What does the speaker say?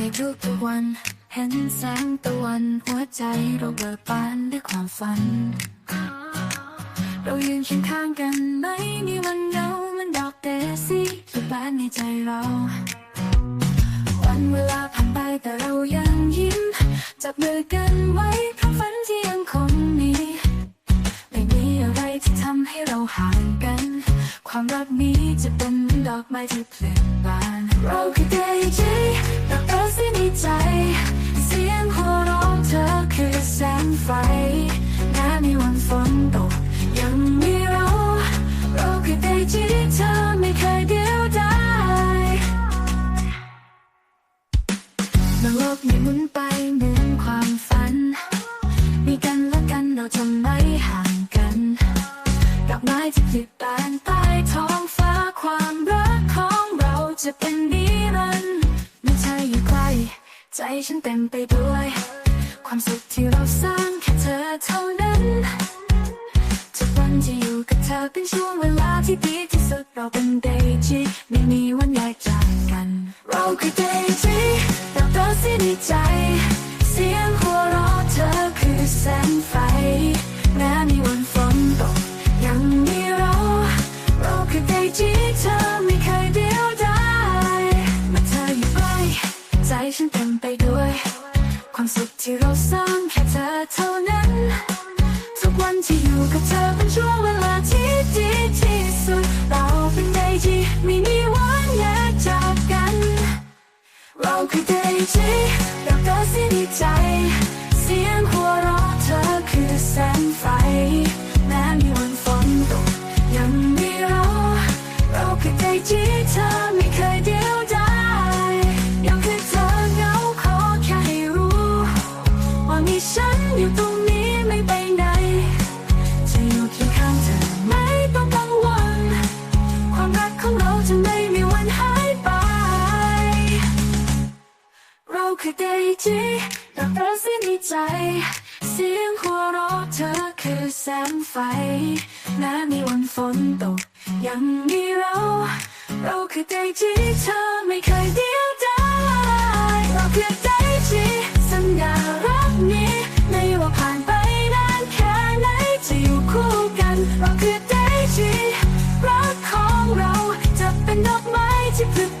ในทุกๆวัน เห็นแสงตะวัน หัวใจเราเบิกบานด้วยความฝัน เรายืนเคียงข้างกันไม่มีวันเหงามันดอกเดซี่ที่บานในใจเรา วันเวลาผ่านไปแต่เรายังยิ้ม จับมือกันไว้เพราะฝันที่ยังคงมีไม่มีอะไรที่ทำให้เราห่างกัน ความรักนี้จะเป็นเหมือนดอกไม้ที่เพลิดบาน เราคือเดจีดอกเตอร์ ใจ เสียงหัวเราะเธอคือแสงไฟแม้มีวันฝนตก ยังมีเรา เราคือเดจีเธอไม่เคยเดียวดายเมื่อโลกนี้หมุนไปเหมือนความฝัน ใจฉันเต็มไปด้วย ความสุขที่เราสร้างแค่เธอเท่านั้นทุกวันที่อยู่กับเธอเป็นช่วงเวลาที่ดีที่สุดเราเป็นเดจีไม่มีวันแยกจากกัน เราคือเดจีดอกเตอร์สิในใจ ที่เราสร้างแค่เธอเท่านั้น ทุกวันที่อยู่กับเธอเป็นช่วงเวลาที่ดีที่สุด เราเป็นเดจีไม่มีวันแยกจากกัน เราคือเดจีดอกเตอร์สิในใจ เสียงหัวเราะเธอคือแสงไฟ แม้มีวันฝนตกยังมีเรา เราคือเดจีเธอ จีดอกรักสิ้นใจ เสียงหัวเราะเธอคือแสงไฟแม้มีวันฝนตก ยังมีเรา เราคือเดจีเธอไม่เคยเดียวดายเราคือเดจีสัญญารักนี้ไม่ว่าผ่านไปนานแค่ไหนจะอยู่คู่กัน เราคือเดจีรักของเราจะเป็นดอกไม้ที่ผลิบ